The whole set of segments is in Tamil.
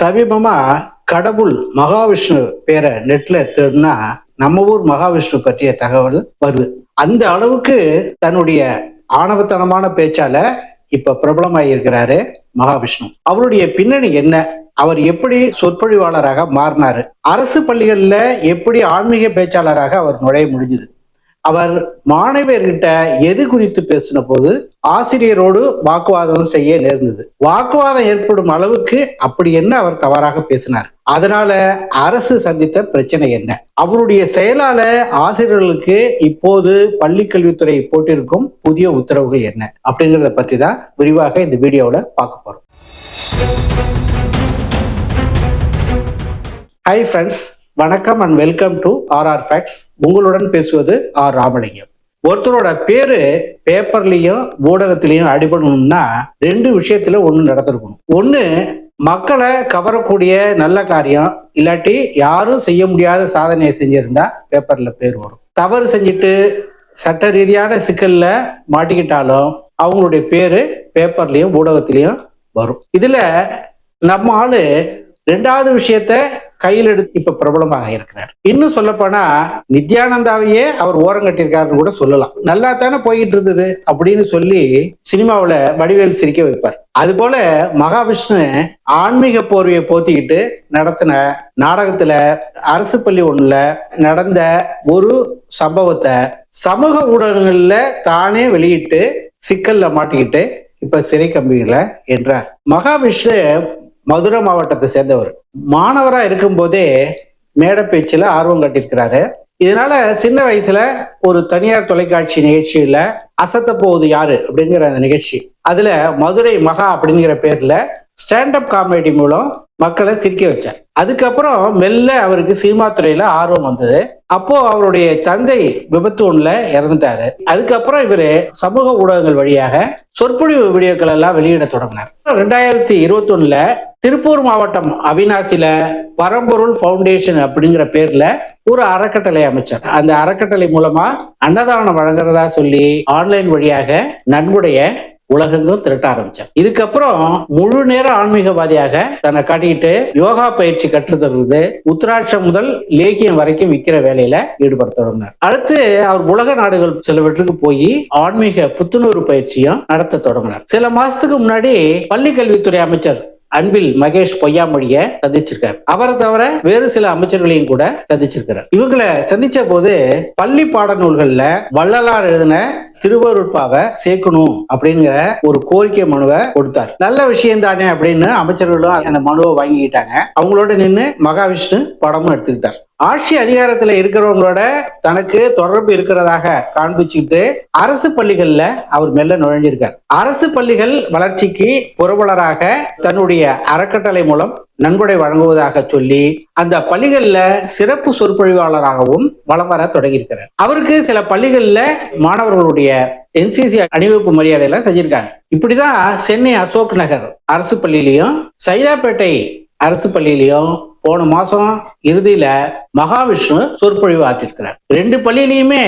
சமீபமா கடவுள் மகாவிஷ்ணு பேரை நெட்ல தேடினா நம்ம ஊர் மகாவிஷ்ணு பற்றிய தகவல் வருது. அந்த அளவுக்கு தன்னுடைய ஆணவத்தனமான பேச்சால இப்ப பிரபலமாயிருக்கிறாரு மகாவிஷ்ணு. அவருடைய பின்னணி என்ன? அவர் எப்படி சொற்பொழிவாளராக மாறினாரு? அரசு பள்ளிகள்ல எப்படி ஆன்மீக பேச்சாளராக அவர் நுழைய முடிஞ்சது? அவர் மாணவியர்கிட்ட எது குறித்து பேசின போது ஆசிரியரோடு வாக்குவாதம் செய்ய நேர்ந்தது. வாக்குவாதம் ஏற்படும் அளவுக்கு அப்படி என்ன அவர் தவறாக பேசினார். அதனால அரசு சந்தித்த பிரச்சனை என்ன? அவருடைய செயலால ஆசிரியர்களுக்கு இப்போது பள்ளி கல்வித்துறை போட்டிருக்கும் புதிய உத்தரவுகள் என்ன? அப்படிங்கிறத பற்றி தான் விரிவாக இந்த வீடியோவில் பார்க்க போறோம். ஹாய் ஃப்ரெண்ட்ஸ் வணக்கம் and welcome to R R facts உங்களுடன் பேசுவது ஆர் ராமலிங்கம். ஒருத்தரோட பேரு பேப்பர்லயும் ஊடகத்திலையும் அடிபடணும்னா ரெண்டு விஷயத்துல ஒண்ணு நடந்திருக்கணும். ஒண்ணு மக்களை கவரக்கூடிய நல்ல காரியம். இல்லாட்டி யாரும் செய்ய முடியாத சாதனையை செஞ்சிருந்தா பேப்பர்ல பேர் வரும். தவறு செஞ்சுட்டு சட்ட ரீதியான சிக்கல்ல மாட்டிக்கிட்டாலும் அவங்களுடைய பேரு பேப்பர்லயும் ஊடகத்திலயும் வரும். இதுல நம்ம ஆளு ரெண்டாவது விஷயத்த கையில் எடுத்து இப்ப பிரபலமாக இருக்கிறார். இன்னும் சொல்ல போனா நித்யானந்தாவையே அவர் ஓரம் கட்டியிருக்காருன்னு கூட சொல்லலாம். நல்லா தானே போயிட்டு இருந்தது அப்படின்னு சொல்லி சினிமாவில வடிவேல் சிரிக்க வைப்பார். அது போல மகாவிஷ்ணு ஆன்மீக போர்வையை போத்திக்கிட்டு நடத்தின நாடகத்துல அரசு பள்ளி ஒண்ணுல நடந்த ஒரு சம்பவத்தை சமூக ஊடகங்கள்ல தானே வெளியிட்டு சிக்கல்ல மாட்டிக்கிட்டு இப்ப சிறை கம்பிகள என்றார். மகாவிஷ்ணு மதுரை மாவட்டத்தை சேர்ந்தவர். மாணவரா இருக்கும்போதே மேடை பேச்சுல ஆர்வம் கட்டியிருக்கிறாரு. இதனால சின்ன வயசுல ஒரு தனியார் தொலைக்காட்சி நிகழ்ச்சியில அசத்த போகுது யாரு அப்படிங்கிற அந்த நிகழ்ச்சி. அதுல மதுரை மகா அப்படிங்கிற பேர்ல ஸ்டாண்டப் காமெடி மூலம் மக்களை சிரிக்க வச்சார். அதுக்கப்புறம் மெல்ல அவருக்கு சினிமா துறையில ஆர்வம் வந்தது. அப்போ அவருடைய தந்தை விபத்து ஒண்ணுல இறந்துட்டாரு. அதுக்கப்புறம் இவரு சமூக ஊடகங்கள் வழியாக சொற்பொழிவு வீடியோக்கள் எல்லாம் வெளியிட தொடங்கினார். ரெண்டாயிரத்தி இருபத்தி ஒண்ணுல திருப்பூர் மாவட்டம் அவினாசில பரம்பொருள் ஃபவுண்டேஷன் அப்படிங்கிற பேர்ல ஒரு அறக்கட்டளை அமைச்சார். அந்த அறக்கட்டளை மூலமா அன்னதானம் வழங்குறதா சொல்லி ஆன்லைன் வழியாக நன்கொடைய உலகெங்கும் திரட்ட ஆரம்பிச்சார். இதுக்கப்புறம் முழு நேர ஆன்மீகவாதியாக தன்னை காட்டிட்டு யோகா பயிற்சி கற்றுத்தருவது உத்ராட்சம் முதல் லேகியம் வரைக்கும் விற்கிற வேலையில ஈடுபட தொடங்கினார். அடுத்து அவர் உலக நாடுகள் சிலவற்றுக்கு போய் ஆன்மீக புத்துணர்வு பயிற்சியும் நடத்த தொடங்கினார். சில மாசத்துக்கு முன்னாடி பள்ளி கல்வித்துறை அமைச்சர் அன்பில் மகேஷ் பொய்யாமொழிய சந்திச்சிருக்கார். அவரை தவிர வேறு சில அமைச்சர்களையும் கூட சந்திச்சிருக்கிறார். இவங்களை சந்திச்ச போது பள்ளி பாடநூல்கள்ல வள்ளலார் எழுதின திருவருட்பாவை சேர்க்கணும் அப்படிங்கிற ஒரு கோரிக்கை மனுவை கொடுத்தார். நல்ல விஷயம் தானே அப்படின்னு அமைச்சர்களும் அந்த மனுவை வாங்கிக்கிட்டாங்க. அவங்களோட நின்று மகாவிஷ்ணு படமும் எடுத்துக்கிட்டார். ஆட்சி அதிகாரத்துல இருக்கிறவங்களோட தனக்கு தொடர்பு இருக்கிறதாக காண்பிச்சுட்டு அரசு பள்ளிகள்ல அவர் மெல்ல நுழைஞ்சிருக்கார். அரசு பள்ளிகள் வளர்ச்சிக்கு புரவலராக தன்னுடைய அறக்கட்டளை மூலம் நன்கொடை வழங்குவதாக சொல்லி அந்த பள்ளிகள்ல சிறப்பு சொற்பொழிவாளராகவும் வளம் வர தொடங்கியிருக்கிறார். அவருக்கு சில பள்ளிகள்ல மாணவர்களுடைய என்சிசி அணிவகுப்பு மரியாதையெல்லாம் செஞ்சிருக்காங்க. இப்படிதான் சென்னை அசோக் நகர் அரசு பள்ளியிலையும் சைதாப்பேட்டை அரசு பள்ளியிலையும் போன மாசம் இறுதியில மகாவிஷ்ணு சொற்பொழிவு ஆற்றிருக்கிறார் ரெண்டு பள்ளியிலையுமே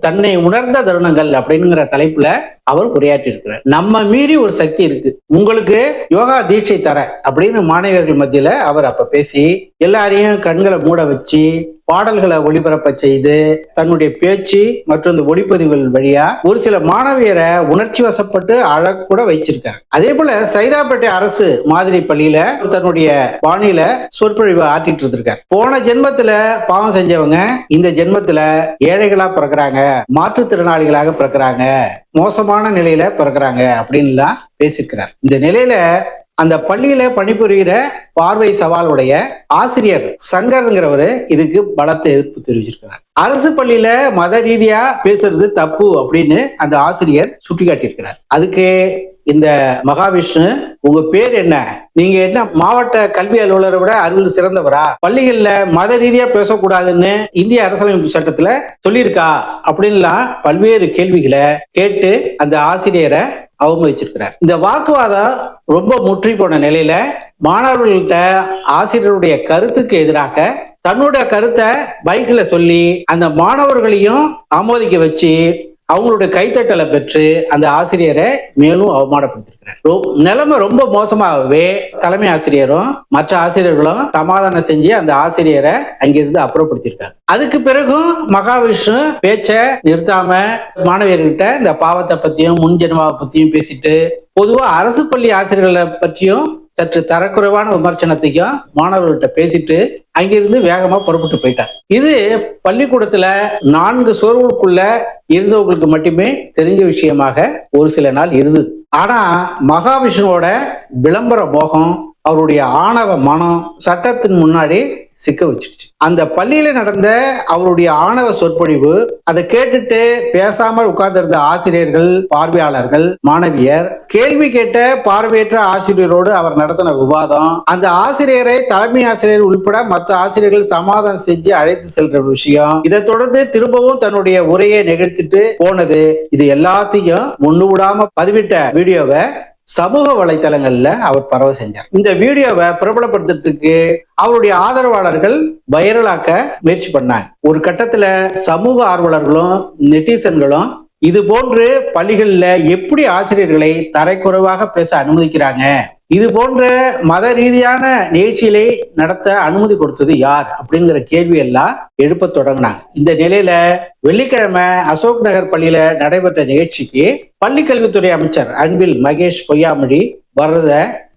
தன்னை உணர்ந்த தருணங்கள் அப்படிங்கிற தலைப்புல அவர் உரையாற்றிருக்கிறார் நம்ம மீறி ஒரு சக்தி இருக்கு. உங்களுக்கு யோகா தீட்சை தர அப்படின்னு மாணவர்கள் மத்தியில அவர் அப்ப பேசி எல்லாரையும் கண்களை மூட வச்சு பாடல்களை ஒளிபரப்ப செய்து தன்னுடைய பேச்சு மற்றும் இந்த ஒளிப்பதிவுகள் வழியா ஒரு சில மாணவியரை உணர்ச்சி வசப்பட்டு அழக்கூட வச்சிருக்காரு. அதே போல சைதாப்பேட்டை அரசு மாதிரி பள்ளியில தன்னுடைய பாணியில சொற்பொழிவு ஆற்றிட்டு இருந்திருக்காரு. போன ஜென்மத்துல பாவம் செஞ்சவங்க இந்த ஜென்மத்துல ஏழைகளா பிறக்கிறாங்க மாற்றுத்திறனாளிகளாக பிறக்கிறாங்க மோசமான நிலையில பிறக்கிறாங்க அப்படின்லாம் பேசியிருக்கிறார். இந்த நிலையில அந்த பள்ளியில பணிபுரிகிற பார்வை சவாலுடைய ஆசிரியர் சங்கர்ங்கிறவர் இதுக்கு பலத்தை எதிர்ப்பு தெரிவிச்சிருக்கிறார். அரசு பள்ளியில மத ரீதியா பேசுறது தப்பு அப்படின்னு அந்த ஆசிரியர் சுட்டிக்காட்டியிருக்கிறார். அதுக்கு இந்த மகாவிஷ்ணு உங்க பேர் என்ன? நீங்க என்ன மாவட்ட கல்வி அலுவலரை விட அறிவில் சிறந்தவரா? பள்ளிகள்ல மத ரீதியா பேசக்கூடாதுன்னு இந்திய அரசியலமைப்பு சட்டத்துல சொல்லியிருக்கா? அப்படின்லாம் பல்வேறு கேள்விகளை கேட்டு அந்த ஆசிரியரை அவமதிச்சிருக்கிறார் இந்த வாக்குவாதம் ரொம்ப முற்றி போன நிலையில மாணவர்கள்ட்ட ஆசிரியருடைய கருத்துக்கு எதிராக தன்னோட கருத்தை பைக்ல சொல்லி அந்த மாணவர்களையும் ஆமோதிக்க வச்சு அவங்களுடைய கைத்தட்டலை பெற்று அந்த ஆசிரியரை மேலும் அவமானப்படுத்திருக்கிறார் ரொ- நிலைமை ரொம்ப மோசமாகவே தலைமை ஆசிரியரும் மற்ற ஆசிரியர்களும் சமாதானம் செஞ்சு அந்த ஆசிரியரை அங்கிருந்து அப்புறப்படுத்தியிருக்காங்க. அதுக்கு பிறகும் மகாவிஷ்ணு பேச்ச நிறுத்தாம மாணவியர்கிட்ட இந்த பாவத்தை பத்தியும் முன்ஜென்மாவை பத்தியும் பேசிட்டு பொதுவா அரசு பள்ளி ஆசிரியர்களை பற்றியும் சற்று தரக்குறைவான விமர்சனத்தையும் மாணவர்கள்ட்ட பேசிட்டு அங்கிருந்து வேகமா புறப்பட்டு போயிட்டார். இது பள்ளிக்கூடத்துல நான்கு சுவர்களுக்குள்ள இருந்தவங்களுக்கு மட்டுமே தெரிஞ்ச விஷயமாக ஒரு சில நாள் இருந்தது. ஆனா மகாவிஷ்ணுவோட விளம்பர மோகம் அவருடைய ஆணவ மனம் சட்டத்தின் முன்னாடி சிக்க வச்சிருச்சு அந்த பள்ளியில நடந்த அவருடைய ஆணவ சொற்பொழிவு அதை கேட்டுட்டு பேசாமல் உட்கார்ந்திருந்த ஆசிரியர்கள் பார்வையாளர்கள் மாணவியர் கேள்வி கேட்ட பார்வையற்ற ஆசிரியரோடு அவர் நடத்தின விவாதம் அந்த ஆசிரியரை தலைமை ஆசிரியர் உள்பட மற்ற ஆசிரியர்கள் சமாதானம் செஞ்சு அழைத்து செல்ற விஷயம் இதை தொடர்ந்து திரும்பவும் தன்னுடைய உரையை நிகழ்த்திட்டு போனது இது எல்லாத்தையும் முன்னு விடாம பதிவிட்ட வீடியோவை சமூக வலைத்தளங்கள்ல அவர் பரவ செஞ்சார். இந்த வீடியோவை பிரபலப்படுத்துறதுக்கு அவருடைய ஆதரவாளர்கள் வைரலாக்க முயற்சி பண்ணாங்க. ஒரு கட்டத்துல சமூக ஆர்வலர்களும் நெட்டிசன்களும் இது போன்று பள்ளிகள்ல எப்படி ஆசிரியர்களை தரைக்குறைவாக பேச அனுமதிக்கிறாங்க இது போன்ற மத ரீதியான நிகழ்ச்சிகளை நடத்த அனுமதி கொடுத்தது யார் அப்படிங்கிற கேள்வி எல்லாம் எழுப்ப தொடங்கினாங்க. இந்த நிலையில வெள்ளிக்கிழமை அசோக் நகர் பள்ளியில நடைபெற்ற நிகழ்ச்சிக்கு பள்ளி கல்வித்துறை அமைச்சர் அன்பில் மகேஷ் பொய்யாமொழி வர்றத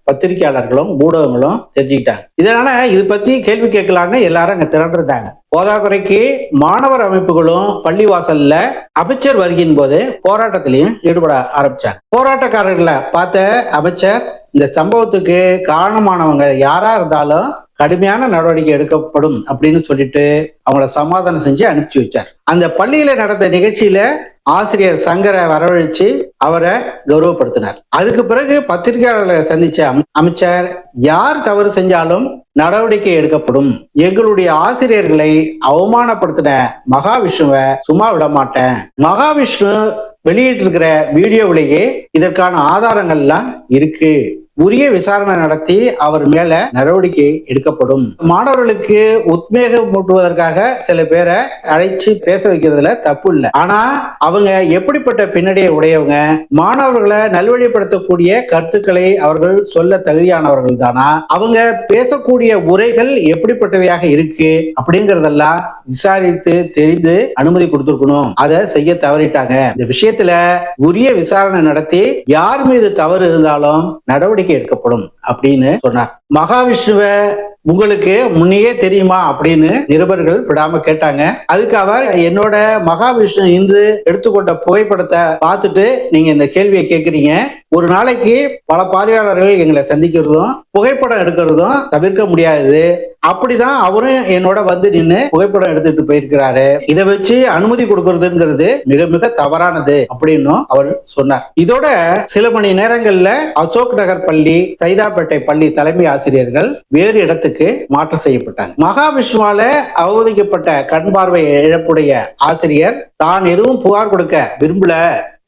பத்திரிகையாளர்களும் ஊடகங்களும் தெரிஞ்சுக்கிட்டாங்க. இதனால இது பத்தி கேள்வி கேட்கலான்னு எல்லாரும் அங்க திரண்டிருந்தாங்க. போதாக்குறைக்கு மாணவர் அமைப்புகளும் பள்ளிவாசல்ல அமைச்சர் வருகின் போது போராட்டத்திலையும் ஈடுபட ஆரம்பிச்சாங்க. போராட்டக்காரர்களை பார்த்த அமைச்சர் இந்த சம்பவத்துக்கு காரணமானவங்க யாரா இருந்தாலும் கடுமையான நடவடிக்கை எடுக்கப்படும் அப்படின்னு சொல்லிட்டு அவங்கள சமாதானம் செஞ்சு அனுப்பிச்சு வச்சார். அந்த பள்ளியில நடந்த நிகழ்ச்சியில ஆசிரியர் சங்கரை வரவழைச்சு அவரை கௌரவப்படுத்தினார். அதுக்கு பிறகு பத்திரிகையாளர்களை சந்திச்ச அம்- அமைச்சர் யார் தவறு செஞ்சாலும் நடவடிக்கை எடுக்கப்படும். எங்களுடைய ஆசிரியர்களை அவமானப்படுத்தின மகாவிஷ்ணுவை சும்மா விட மாட்டேன். மகாவிஷ்ணு வெளியிட்டிருக்கிற வீடியோவிலேயே இதற்கான ஆதாரங்கள்லாம் இருக்கு. உரிய விசாரணை நடத்தி அவர் மேல நடவடிக்கை எடுக்கப்படும். மாணவர்களுக்கு உத்வேகம் மூட்டுவதற்காக சில பேரை அழைச்சு பேச வைக்கிறதுல தப்பு இல்லை. ஆனா அவங்க எப்படிப்பட்ட பின்னணியை உடையவங்க மாணவர்களை நல்வழிப்படுத்தக்கூடிய கருத்துக்களை அவர்கள் சொல்ல தகுதியானவர்கள் தானா? அவங்க பேசக்கூடிய உரைகள் எப்படிப்பட்டவையாக இருக்கு அப்படிங்கறதெல்லாம் விசாரித்து தெரிந்து அனுமதி கொடுத்துருக்கணும். அதை செய்ய தவறிட்டாங்க. இந்த விஷயத்துல உரிய விசாரணை நடத்தி யார் மீது தவறு இருந்தாலும் நடவடிக்கை எடுக்கப்படும் அப்படின்னு சொன்னார். மகாவிஷ்ணுவை உங்களுக்கு முன்னையே தெரியுமா அப்படின்னு நிருபர்கள் விடாம கேட்டாங்க. அதுக்கு அவர் என்னோட மகாவிஷ்ணு இன்று எடுத்துக்கொண்ட புகைப்படத்தை பார்த்துட்டு நீங்க இந்த கேள்வியை கேட்குறீங்க ஒரு நாளைக்கு பல பார்வையாளர்கள் எங்களை சந்திக்கிறதும் புகைப்படம் எடுக்கிறதும் தவிர்க்க முடியாது. அப்படிதான் அவரும் என்னோட வந்து நின்னு புகைப்படம் எடுத்துட்டு போயிருக்கிறாரு. இதை வச்சு அனுமதி கொடுக்கறதுங்கிறது மிக மிக தவறானது அப்படின்னும் அவர் சொன்னார். இதோட சில மணி நேரங்கள்ல அசோக் நகர் பள்ளி சைதாப்பேட்டை பள்ளி தலைமை ஆசிரியர்கள் வேறு இடத்துக்கு மாற்றம் செய்யப்பட்டாங்க. மகாவிஷ்ணுவால அவதிக்கப்பட்ட கண் பார்வை இழப்புடைய ஆசிரியர் தான் எதுவும் புகார் கொடுக்க விரும்பல.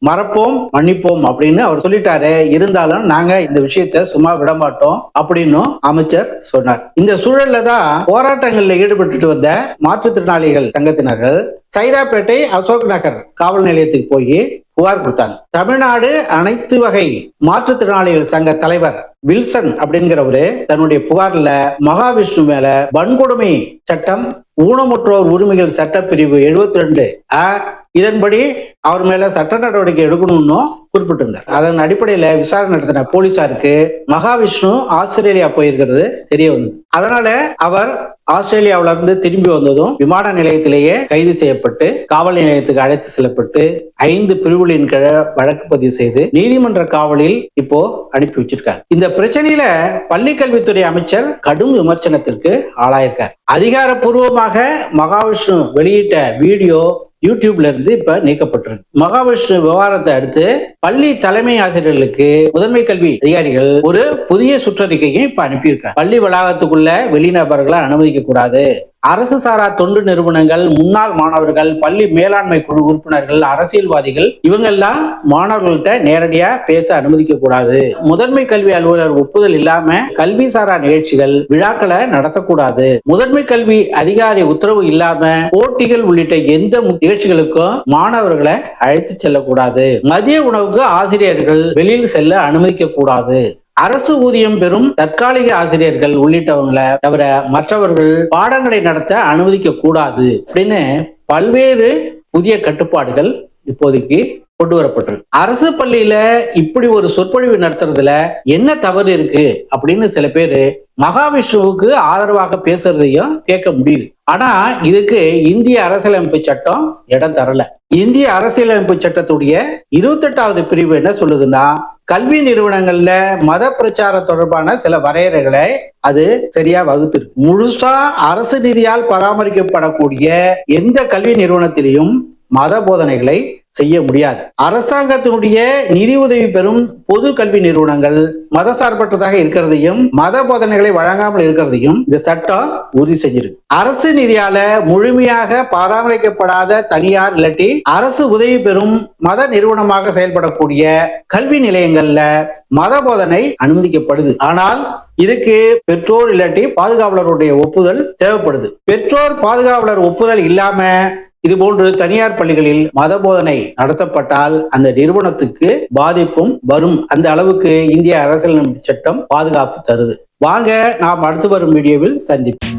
மறப்போம் மன்னிப்போம் அப்படின்னு அவர் சொல்லிட்டாரு. இருந்தாலும் நாங்க இந்த விஷயத்த சும்மா விட மாட்டோம் அப்படின்னும் அமைச்சர் சொன்னார். இந்த சூழல்ல தான் போராட்டங்கள்ல ஈடுபட்டுட்டு வந்த மாற்றுத்திறனாளிகள் சங்கத்தினர்கள் சைதாப்பேட்டை அசோக் நகர் காவல் நிலையத்துக்கு போய் புகார் கொடுத்தாங்க. தமிழ்நாடு அனைத்து வகை மாற்றுத்திறனாளிகள் சங்க தலைவர் வில்சன் அப்படிங்கிறவரு தன்னுடைய புகார்ல மகாவிஷ்ணு மேல வன்கொடுமை சட்டம் ஊனமுற்றோர் உரிமைகள் சட்டப்பிரிவு எழுபத்தி ரெண்டு இதன்படி அவர் மேல சட்ட நடவடிக்கை எடுக்கணும்னு குறிப்பிட்டிருந்தார். அதன் அடிப்படையில விசாரணை நடத்தின போலீசாருக்கு மகாவிஷ்ணு ஆஸ்திரேலியா போயிருக்கிறது தெரிய வந்தது. அதனால அவர் ஆஸ்திரேலியாவில இருந்து திரும்பி வந்ததும் விமான நிலையத்திலேயே கைது செய்யப்பட்டு காவல் நிலையத்துக்கு அழைத்து செல்லப்பட்டு ஐந்து பிரிவுகளின் கீழ வழக்கு பதிவு செய்து நீதிமன்ற காவலில் இப்போ அனுப்பி வச்சிருக்காங்க இந்த பிரச்சனையில பள்ளி கல்வித்துறை அமைச்சர் கடும் விமர்சனத்திற்கு ஆளாயிருக்கார். அதிகாரப்பூர்வமாக மகாவிஷ்ணு வெளியிட்ட வீடியோ யூடியூப்ல இருந்து இப்ப நீக்கப்பட்டிருக்கு. மகாவிஷ்ணு விவகாரத்தை அடுத்து பள்ளி தலைமை ஆசிரியர்களுக்கு முதன்மை கல்வி அதிகாரிகள் ஒரு புதிய சுற்றறிக்கையை இப்ப அனுப்பியிருக்காங்க. பள்ளி வளாகத்துக்குள்ள வெளிநபர்களை அனுமதிக்க கூடாது அரசு சாரா தொண்டு நிறுவனங்கள் முன்னாள் மாணவர்கள் பள்ளி மேலாண்மை குழு உறுப்பினர்கள் அரசியல்வாதிகள் இவங்கெல்லாம் மாணவர்கள்ட்ட நேரடியா பேச அனுமதிக்க கூடாது முதன்மை கல்வி அலுவலர் ஒப்புதல் இல்லாம கல்வி சாரா நிகழ்ச்சிகள் விழாக்களை நடத்தக்கூடாது. முதன்மை கல்வி அதிகாரி உத்தரவு இல்லாம போட்டிகள் உள்ளிட்ட எந்த நிகழ்ச்சிகளுக்கும் மாணவர்களை அழைத்து செல்லக்கூடாது. மதிய உணவுக்கு ஆசிரியர்கள் வெளியில் செல்ல அனுமதிக்க கூடாது அரசு ஊதியம் பெறும் தற்காலிக ஆசிரியர்கள் உள்ளிட்டவங்களை தவிர மற்றவர்கள் பாடங்களை நடத்த அனுமதிக்க கூடாது அப்படின்னு பல்வேறு புதிய கட்டுப்பாடுகள் இப்போதைக்கு கொண்டு வரப்பட்டிருக்கு. அரசு பள்ளியில இப்படி ஒரு சொற்பொழிவு நடத்துறதுல என்ன தவறு இருக்கு அப்படின்னு சில பேரு மகாவிஷ்ணுவுக்கு ஆதரவாக பேசுறதையும் கேட்க முடியுது. ஆனா இதுக்கு இந்திய அரசியலமைப்பு சட்டம் இடம் தரல. இந்திய அரசியலமைப்பு சட்டத்துடைய இருபத்தெட்டாவது பிரிவு என்ன சொல்லுதுன்னா கல்வி நிறுவனங்கள்ல மத பிரச்சாரம் தொடர்பான சில வரையறைகளை அது சரியா வகுத்திருக்கு. முழுசா அரசு நிதியால் பராமரிக்கப்படக்கூடிய எந்த கல்வி நிறுவனத்திலையும் மத போதனைகளை செய்ய முடியாது. அரசாங்கத்தினுடைய நிதி உதவி பெறும் பொது கல்வி நிறுவனங்கள் மதசார்பற்றதாக இருக்கிறதையும் மத போதனைகளை வழங்காமல் இருக்கிறதையும் இந்த சட்டம் உறுதி செஞ்சிருக்கு. அரசு நிதியால முழுமையாக பராமரிக்கப்படாத தனியார் இல்லாட்டி அரசு உதவி பெறும் மத நிறுவனமாக செயல்படக்கூடிய கல்வி நிலையங்கள்ல மத போதனை அனுமதிக்கப்படுது. ஆனால் இதுக்கு பெற்றோர் இல்லாட்டி பாதுகாவலருடைய ஒப்புதல் தேவைப்படுது. பெற்றோர் பாதுகாவலர் ஒப்புதல் இல்லாம இது போன்று தனியார் பள்ளிகளில் மத போதனை நடத்தப்பட்டால் அந்த நிறுவனத்துக்கு பாதிப்பும் வரும். அந்த அளவுக்கு இந்திய அரசியலமைப்பு சட்டம் பாதுகாப்பு தருது. வாங்க நாம் அடுத்து வரும் வீடியோவில் சந்திப்போம்.